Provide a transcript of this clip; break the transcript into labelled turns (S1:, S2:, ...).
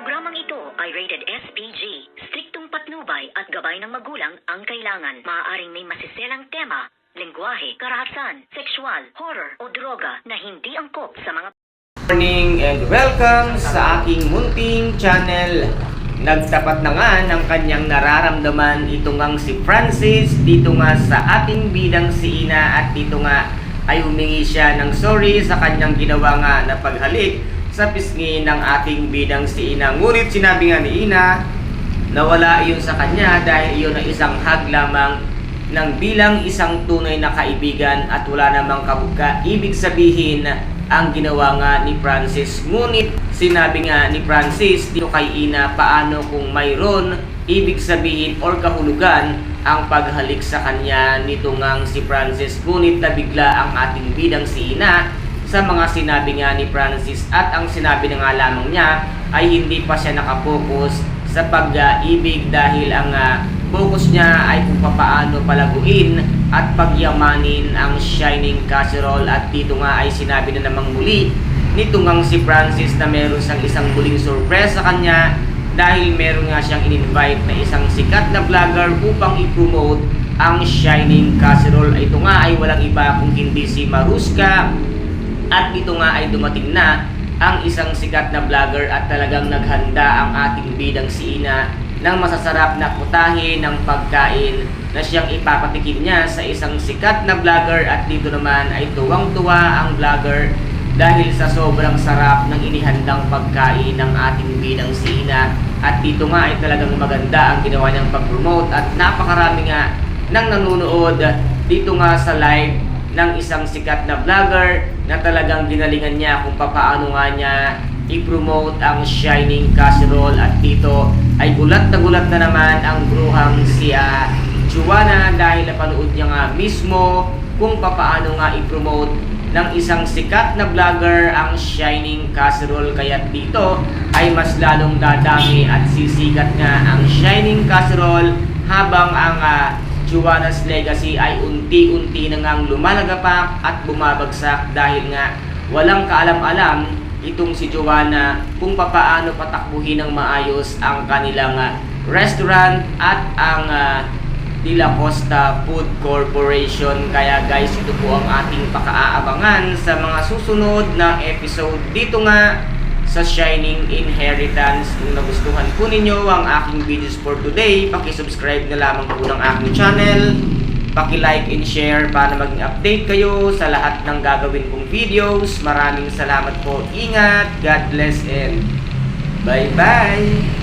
S1: Programang ito ay rated SPG. Striktong patnubay at gabay ng magulang ang kailangan. Maaaring may masiselang tema, lengguwahe, karahasan, sexual, horror o droga na hindi angkop sa mga
S2: morning and welcome sa aking munting channel. Nagtapat na nga ng kanyang nararamdaman ito ngang si Francis dito nga sa ating bidang si Ina at dito nga ay humingi siya ng sorry sa kanyang ginawa nga na paghalik sa pisngi ng ating bidang si Ina. Ngunit sinabi nga ni Ina na wala iyon sa kanya dahil iyon ay isang hag lamang ng bilang isang tunay na kaibigan at wala namang kabuka. Ibig sabihin ang ginawa nga ni Francis. Ngunit sinabi nga ni Francis dito kay Ina paano kung mayroon ibig sabihin or kahulugan ang paghalik sa kanya nito ngang si Francis. Ngunit nabigla ang ating bidang si Ina sa mga sinabi nga ni Francis at ang sinabi na nga lamang niya ay hindi pa siya nakapokus sa pag-ibig dahil ang ah, focus niya ay kung papaano palaguin at pagyamanin ang Shining Casserole at dito nga ay sinabi na namang muli nito ngang si Francis na meron siyang isang muling surprise sa kanya dahil meron nga siyang in-invite na isang sikat na vlogger upang i-promote ang Shining Casserole. Ito nga ay walang iba kung hindi si Maruska at dito nga ay dumating na ang isang sikat na vlogger at talagang naghanda ang ating bidang si Ina ng masasarap na putahe ng pagkain na siyang ipapatikim niya sa isang sikat na vlogger. At dito naman ay tuwang-tuwa ang vlogger dahil sa sobrang sarap ng inihandang pagkain ng ating bidang si Ina. At dito nga ay talagang maganda ang ginawa niyang pag-promote. At napakarami nga nang nanonood dito nga sa live ng isang sikat na vlogger na talagang ginalingan niya kung papaano nga niya i-promote ang Shining Casserole. At dito ay gulat na gulat na naman ang bruhang si Juana dahil napanood niya nga mismo kung papaano nga i-promote ng isang sikat na vlogger ang Shining Casserole. Kaya dito ay mas lalong dadami at sisikat nga ang Shining Casserole habang ang ah, Juana's legacy ay unti-unti na ngang lumalagapak at bumabagsak dahil nga walang kaalam-alam itong si Joanna kung papaano patakbuhin ng maayos ang kanilang ah, restaurant at ang ah, De La Costa Food Corporation. Kaya guys, ito po ang ating pakaaabangan sa mga susunod na episode dito nga sa Shining Inheritance. Kung nagustuhan po ninyo ang aking videos for today, pakisubscribe na lamang po ng aking channel. Paki-like and share para maging update kayo sa lahat ng gagawin kong videos. Maraming salamat po. Ingat, God bless and bye-bye!